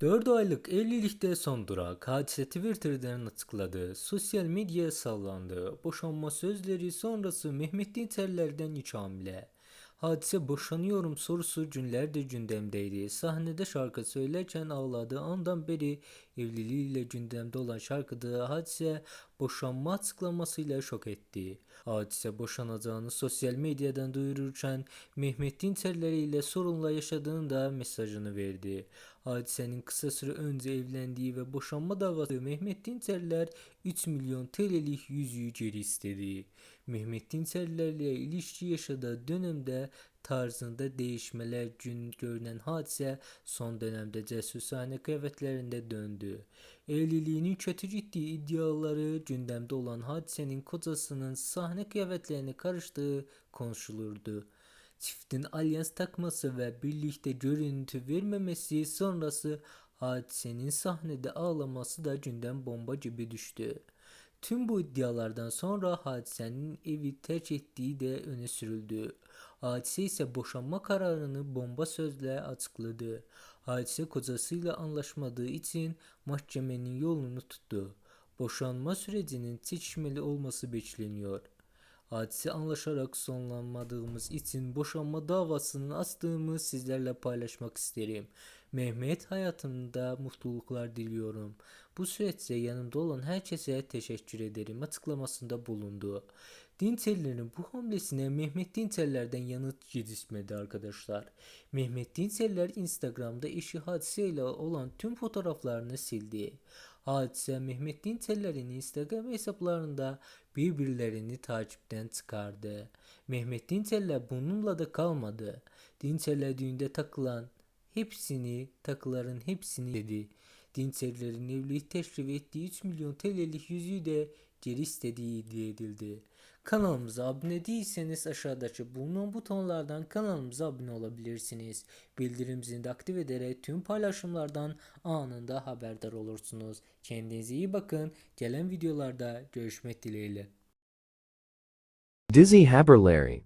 4 aylık evlilikte son durak. Hadise Twitter'dan açıkladı. Sosyal medyaya sallandı. Boşanma sözleri sonrası Mehmet Dinçerler'den iç hamile. Hadise boşanıyorum sorusu günlerdir gündemdeydi. Sahnede şarkı söylerken ağladığı andan beri evliliğiyle gündemde olan şarkıda Hadise boşanma açıklamasıyla şok etti. Hadise boşanacağını sosyal medyadan duyururken Mehmet Dinçerler ile sorunla yaşadığını da mesajını verdi. Hadisenin kısa süre önce evlendiği ve boşanma davası Mehmet Dinçerler 3 milyon TL'lik yüzüğü geri istedi. Mehmet Dinçerlerle ilişki yaşadığı dönemde tarzında değişmeler gün görünen hadise son dönemde cesursane kıyafetlerinde döndü. Evliliğinin kötü gittiği iddiaları gündemde olan hadisenin kocasının sahne kıyafetlerine karıştığı konuşulurdu. Çiftin alyans takması ve birlikte görüntü vermemesi sonrası hadisenin sahnede ağlaması da gündem bomba gibi düştü. Tüm bu iddialardan sonra hadisenin evi terk ettiği de öne sürüldü. Hadise ise boşanma kararını bomba sözle açıkladı. Hadise kocasıyla anlaşmadığı için mahkemenin yolunu tuttu. Boşanma sürecinin çekişmeli olması bekleniyor. Hadise anlaşarak sonlanmadığımız için boşanma davasını açtığımı sizlerle paylaşmak isterim. Mehmet hayatımda mutluluklar diliyorum. Bu süreçte yanımda olan herkese teşekkür ederim açıklamasında bulundu. Dinçerlerin bu hamlesine Mehmet Dinçerler'den yanıt gecikmedi arkadaşlar. Mehmet Dinçerler Instagram'da eşi Hadise ile olan tüm fotoğraflarını sildi. Hadise Mehmet Dinçerler'in Instagram hesaplarında birbirlerini takipten çıkardı. Mehmet Dinçerler bununla da kalmadı. Dinçerler düğünde takılan hepsini, takıların hepsini dedi. Dinçerlerin evlilik teşrif ettiği 3 milyon TL'lik yüzüğü de geri istediği iddia edildi. Kanalımıza abone değilseniz aşağıdaki bulunan butonlardan kanalımıza abone olabilirsiniz. Bildirim zilini de aktif ederek tüm paylaşımlardan anında haberdar olursunuz. Kendinize iyi bakın. Gelen videolarda görüşmek dileğiyle. Dizzy Haberlary